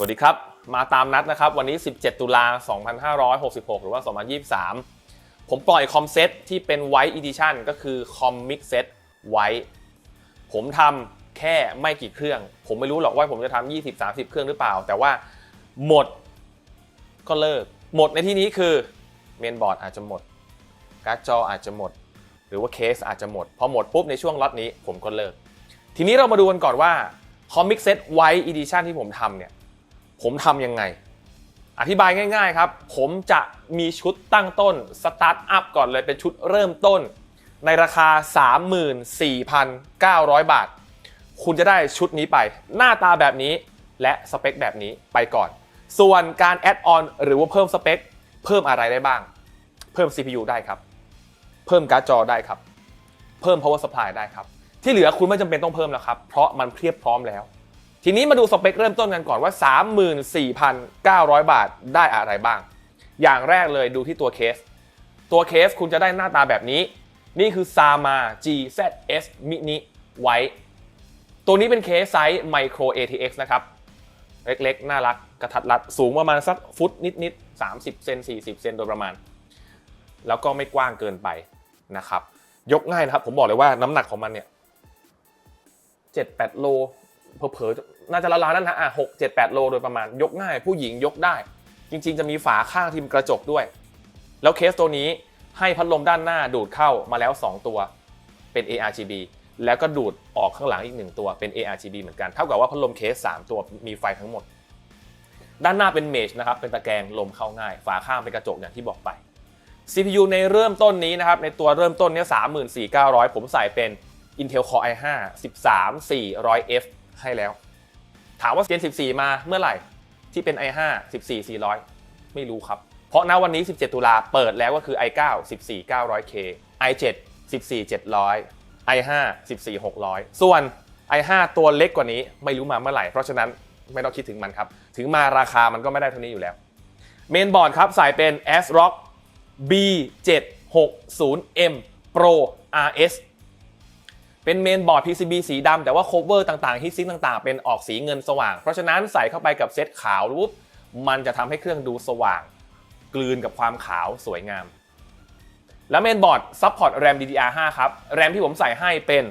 สวัสดีครับ มาตามนัดนะครับ วันนี้ 17 ตุลา 2566 หรือว่า 2023 ผมปล่อยคอมเซ็ตที่เป็น White Edition ก็คือคอมมิกเซ็ต White ผมทำแค่ไม่กี่เครื่อง ผมไม่รู้หรอกว่าผมจะทำ20 30 เครื่องหรือเปล่า แต่ว่าหมดก็เลิก หมดในที่นี้คือเมนบอร์ดอาจจะหมด การ์ดจออาจจะหมด หรือว่าเคสอาจจะหมด พอหมดปุ๊บในช่วงล็อตนี้ผมก็เลิก ทีนี้เรามาดูกันก่อนว่า Comic Set White Edition ที่ผมทำเนี่ย ผมทำยังไง อธิบายง่ายๆครับ ผมจะมีชุดตั้งต้นสตาร์ทอัพก่อนเลยเป็นชุดเริ่มต้น ในราคา 34,900 บาท คุณจะได้ชุดนี้ไป หน้าตาแบบนี้และสเปคแบบนี้ไปก่อน ส่วนการแอดออนหรือว่าเพิ่มสเปคเพิ่มอะไรได้บ้าง เพิ่ม CPU ได้ครับ เพิ่มการ์ดจอได้ครับ เพิ่ม power supply ได้ครับ ที่เหลือคุณไม่จำเป็นต้องเพิ่มแล้วครับ เพราะมันเพียบพร้อมแล้ว ทีนี้มาดูสเปคเริ่มต้นกันก่อนว่า 34,900 บาทได้อะไรบ้าง อย่างแรกเลยดูที่ตัวเคส ตัวเคสคุณจะได้หน้าตาแบบนี้ นี่คือ Sama GZS Mini White ตัวนี้เป็นเคสไซส์ Micro ATX นะครับ เล็กๆ น่ารักกระทัดรัด สูงประมาณสักฟุตนิดๆ 30 เซน 40 เซนโดยประมาณ แล้วก็ไม่กว้างเกินไปนะครับ ยกง่ายนะครับ ผมบอกเลยว่าน้ำหนักของมันเนี่ย7-8โล เผลอๆน่าจะละลาวๆนั่นนะอะหกเจ็ดแปดโลโดยประมาณยกง่าย ผู้หญิงยกได้ จริง ๆ จะมีฝาข้างที่เป็นกระจกด้วย แล้วเคสตัวนี้ให้พัดลมด้านหน้าดูดเข้ามาแล้ว 2 ตัวเป็น ARGB แล้วก็ดูดออกข้างหลังอีก 1 ตัวเป็น ARGB เหมือนกัน เท่ากับว่าพัดลมเคส 3 ตัวมีไฟทั้งหมด ด้านหน้าเป็นเมชนะครับ เป็นตะแกรงลมเข้าง่าย ฝาข้างเป็นกระจกอย่างที่บอกไป CPU ในเริ่มต้นนี้นะครับ ในตัวเริ่มต้นเนี้ย34,900 ผมใส่เป็น Intel Core i5 13 400F ให้แล้ว ถามว่า Gen 14 มาเมื่อไหร่ที่เป็น i5 14 400 ไม่รู้ครับ เพราะณวันนี้ 17 ตุลาเปิดแล้วก็คือ i9 14 900K i7 14 700 i5 14 600 ส่วน i5 ตัวเล็กกว่านี้ไม่รู้มาเมื่อไหร่ เพราะฉะนั้นไม่ต้องคิดถึงมันครับ ถึงมาราคามันก็ไม่ได้เท่านี้อยู่แล้ว เมนบอร์ดครับใส่เป็น ASRock B760M Pro RS เป็นเมนบอร์ด PCB สีดำแต่ว่าโคเวอร์ต่างๆฮิตซิงต่างๆ เป็นออกสีเงินสว่าง เพราะฉะนั้นใส่เข้าไปกับเซตขาวรูปมันจะทำให้เครื่องดูสว่าง กลืนกับความขาวสวยงาม แล้วเมนบอร์ดซัพพอร์ตแรม DDR5 ครับแรมที่ผมใส่ให้เป็น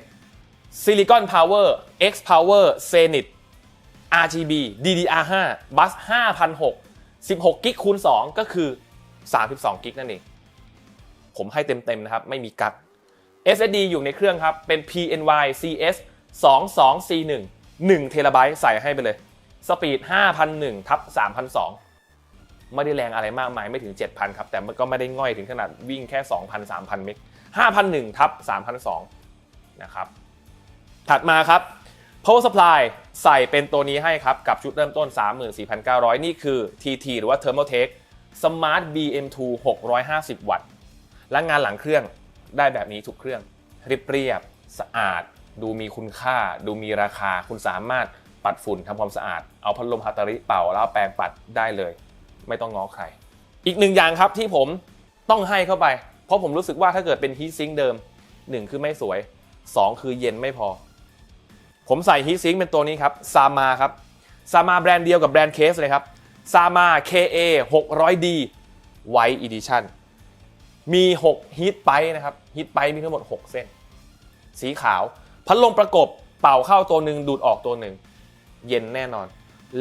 Silicon Power X Power Zenith RGB DDR5 Bus 5006 16กิกคูณ2ก็คือ 32กิกนั่นเอง ผมให้เต็มๆนะครับ ไม่มีกัก SSD อยู่ในเครื่องครับ เป็น PNY CS 2241 1เทราไบต์ใส่ให้ไปเลย สปีด 5,001ทับ3,002 ไม่ได้แรงอะไรมากมายไม่ถึง 7,000 ครับ แต่มันก็ไม่ได้ง่อยถึงขนาดวิ่งแค่ 2,000 3,000 เมก5,001ทับ3,002 นะครับ ถัดมาครับ power supply ใส่เป็นตัวนี้ให้ครับ กับชุดเริ่มต้น 34,900 นี่คือ TT หรือว่า Thermaltake Smart BM2 650 วัตต์และงานหลังเครื่อง ได้แบบนี้ทุกเครื่องเรียบเรียบสะอาด ดูมีคุณค่า ดูมีราคา คุณสามารถปัดฝุ่นทำความสะอาด เอาพัดลมฮาตาริเป่าแล้วเอาแปรงปัดได้เลย ไม่ต้องง้อใคร อีกหนึ่งอย่างครับที่ผมต้องให้เข้าไป เพราะผมรู้สึกว่าถ้าเกิดเป็นฮีทซิงค์เดิม 1 คือไม่สวย 2 คือเย็นไม่พอ ผมใส่ฮีทซิงค์เป็นตัวนี้ครับซามาครับซามาแบรนด์เดียวกับแบรนด์เคสเลยครับซามา KA 600D White Edition มี6ฮีทไปนะครับฮีทไปมีทั้งหมด 6 เส้น สีขาว พัดลมประกบเป่าเข้าตัวหนึ่งดูดออกตัวหนึ่งเย็นแน่นอน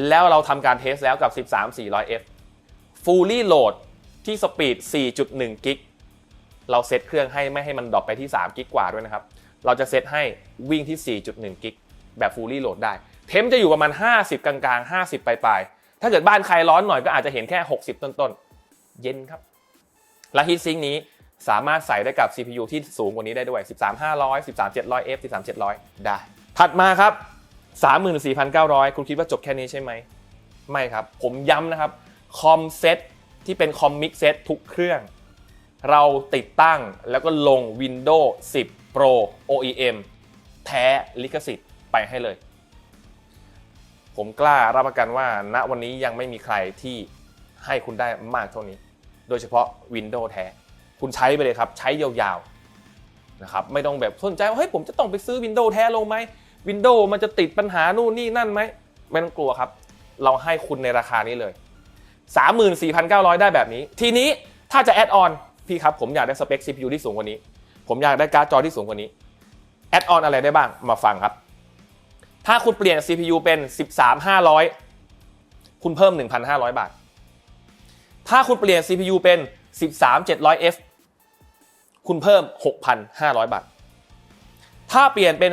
แล้วเราทำการเทสแล้วกับ 13 400F Fully Load ที่สปีด 4.1 กิก เราเซตเครื่องให้ไม่ให้มันดรอปไปที่ 3 กิกกว่าด้วยนะครับ เราจะเซตให้วิ่งที่ 4.1 กิก แบบ Fully Load ได้ เทมจะอยู่ประมาณ 50 กลางๆ 50 ปลายๆ ถ้าเกิดบ้านใครร้อนหน่อยก็อาจจะเห็นแค่ 60 ต้นๆ เย็นครับ และฮีทซิงค์นี้สามารถใส่ได้กับ CPU ที่สูงกว่านี้ได้ด้วย 13500 13700F 13700 ได้ ถัดมาครับ 34,900 คุณคิดว่าจบแค่นี้ใช่ไหม ไม่ครับ ผมย้ำนะครับ คอมเซ็ตที่เป็นคอมมิกเซ็ตทุกเครื่อง เราติดตั้งแล้วก็ลง Windows 10 Pro OEM แท้ลิขสิทธิ์ไปให้เลย ผมกล้ารับประกันว่าณวันนี้ยังไม่มีใครที่ให้คุณได้มากเท่านี้ โดยเฉพาะ Windows แท้ คุณใช้ไปเลยครับ ใช้ยาวๆนะครับไม่ต้องแบบสนใจว่าเฮ้ยผมจะต้องไปซื้อ Windows แท้ลงไหม Windows มันจะติดปัญหานู่นนี่นั่นไหม ไม่ต้องกลัวครับ เราให้คุณในราคานี้เลย 34,900 ได้แบบนี้ ทีนี้ถ้าจะแอดออนพี่ครับผมอยากได้สเปค CPU ที่สูงกว่านี้ ผมอยากได้การ์ดจอที่สูงกว่านี้แอดออนอะไรได้บ้างมาฟังครับ ถ้าคุณเปลี่ยน CPU เป็น 13,500 คุณเพิ่ม 1,500 บาท ถ้าคุณเปลี่ยน CPU เป็น 13,700F คุณเพิ่ม 6,500 บาท ถ้าเปลี่ยนเป็น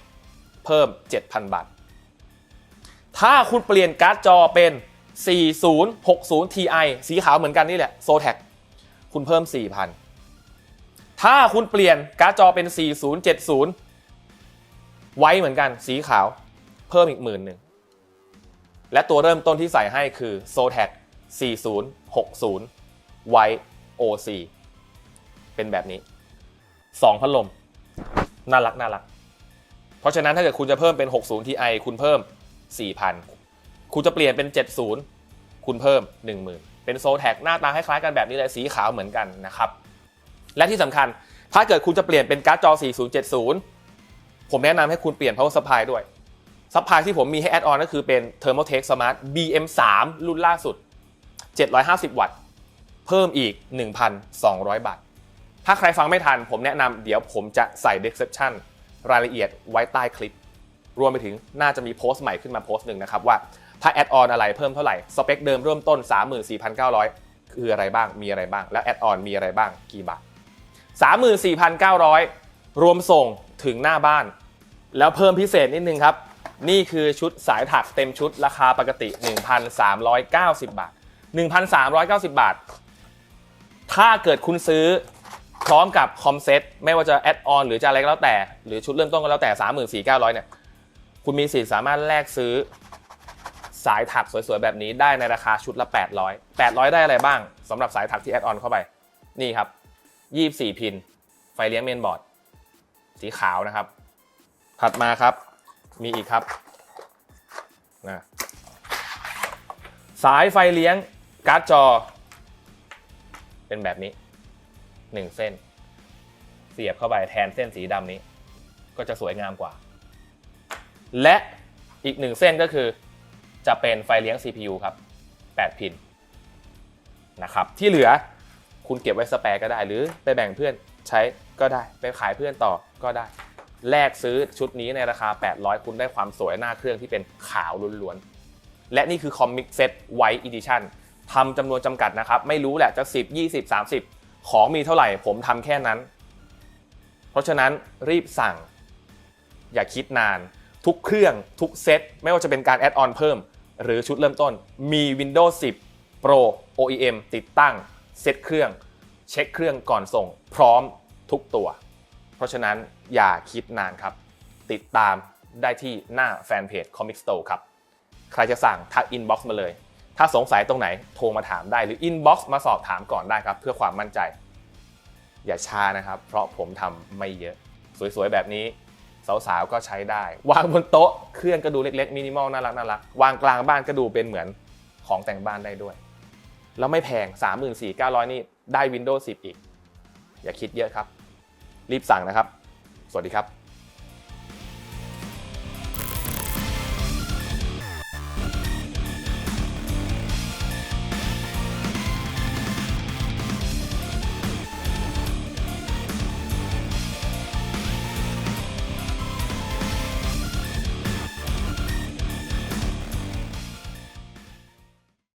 13,700 เพิ่ม 7,000 บาท ถ้าคุณเปลี่ยนการ์ดจอเป็น 4060 Ti สีขาวเหมือนกันนี่แหละโซแท็กคุณเพิ่ม 4,000 ถ้าคุณเปลี่ยนการ์ดจอเป็น 4070 ไว้เหมือนกันสีขาว เพิ่มอีกหมื่นหนึ่งและตัวเริ่มต้นที่ใส่ให้คือ z o t a c 4060 White OC เป็นแบบนี้ 2 พัดลม น่ารักน่ารัก เพราะฉะนั้นถ้าเกิดคุณจะเพิ่มเป็น 60 Ti คุณเพิ่ม 4,000 คุณจะเปลี่ยนเป็น 70 คุณเพิ่ม 10,000 เป็นโซแท็กหน้าตาคล้ายๆกันแบบนี้เลยสีขาวเหมือนกันนะครับ และที่สำคัญถ้าเกิดคุณจะเปลี่ยนเป็นการ์ดจอ 4070 ผมแนะนำให้คุณเปลี่ยน power supply ด้วยซัพพลายที่ผมมีให้แอดออนก็คือเป็น Thermaltake Smart BM3 รุ่นล่าสุด 750 วัตต์ เพิ่มอีก 1,200 บาท ถ้าใครฟังไม่ทันผมแนะนำเดี๋ยวผมจะใส่ description รายละเอียดไว้ใต้คลิป รวมไปถึงน่าจะมีโพสต์ใหม่ขึ้นมาโพสต์หนึ่งนะครับว่าถ้าแอดออนอะไรเพิ่มเท่าไหร่ สเปคเดิมเริ่มต้น 34,900 คืออะไรบ้างมีอะไรบ้าง แล้วแอดออนมีอะไรบ้างกี่บาท 34,900 รวมส่งถึงหน้าบ้าน แล้วเพิ่มพิเศษนิดนึงครับ นี่คือชุดสายถักเต็มชุดราคาปกติ 1,390 บาท 1,390 บาท ถ้าเกิดคุณซื้อพร้อมกับคอมเซ็ตไม่ว่าจะแอดออนหรือจะอะไรก็แล้วแต่ หรือชุดเริ่มต้นก็แล้วแต่ 34,900 เนี่ย คุณมีสิทธิ์สามารถแลกซื้อสายถักสวยๆ แบบนี้ได้ในราคาชุดละ 800 800 ได้อะไรบ้างสำหรับสายถักที่แอดออนเข้าไป นี่ครับ 24 พิน ไฟเลี้ยงเมนบอร์ด สีขาวนะครับ ถัดมาครับ มีอีกครับนะสายไฟเลี้ยง การ์ดจอ เป็นแบบนี้1เส้น เสียบเข้าไปแทนเส้นสีดำนี้ ก็จะสวยงามกว่า และอีกหนึ่งเส้นก็คือ จะเป็นไฟเลี้ยง CPU ครับ 8 พินนะครับ ที่เหลือคุณเก็บไว้สแปร์ก็ได้ หรือไปแบ่งเพื่อนใช้ก็ได้ ไปขายเพื่อนต่อก็ได้ แลกซื้อชุดนี้ในราคา 800 คุณได้ความสวยหน้าเครื่องที่เป็นขาวล้วนๆ และนี่คือคอมมิกเซตไวท์อีดิชั่น ทำจำนวนจำกัดนะครับ ไม่รู้แหละจะ10 20 30 ของมีเท่าไหร่ผมทำแค่นั้น เพราะฉะนั้นรีบสั่ง อย่าคิดนาน ทุกเครื่องทุกเซตไม่ว่าจะเป็นการแอดออนเพิ่ม หรือชุดเริ่มต้น มี Windows 10 Pro OEM ติดตั้งเซตเครื่อง เช็คเครื่องก่อนส่ง พร้อมทุกตัว เพราะฉะนั้นอย่าคิดนานครับ ติดตามได้ที่หน้าแฟนเพจ Comic Store ครับ ใครจะสั่งทักอินบ็อกซ์มาเลย ถ้าสงสัยตรงไหนโทรมาถามได้หรืออินบ็อกซ์มาสอบถามก่อนได้ครับ เพื่อความมั่นใจ อย่าช้านะครับ เพราะผมทำไม่เยอะ สวยๆ แบบนี้ สาวๆ ก็ใช้ได้ วางบนโต๊ะเครื่องก็ดูเล็กๆมินิมอลน่ารักน่ารักวางกลางบ้านก็ดูเป็นเหมือนของแต่งบ้านได้ด้วย แล้วไม่แพง 34,900 นี่ได้ Windows 10 อีก อย่าคิดเยอะครับ รีบสั่งนะครับ สวัสดีครับ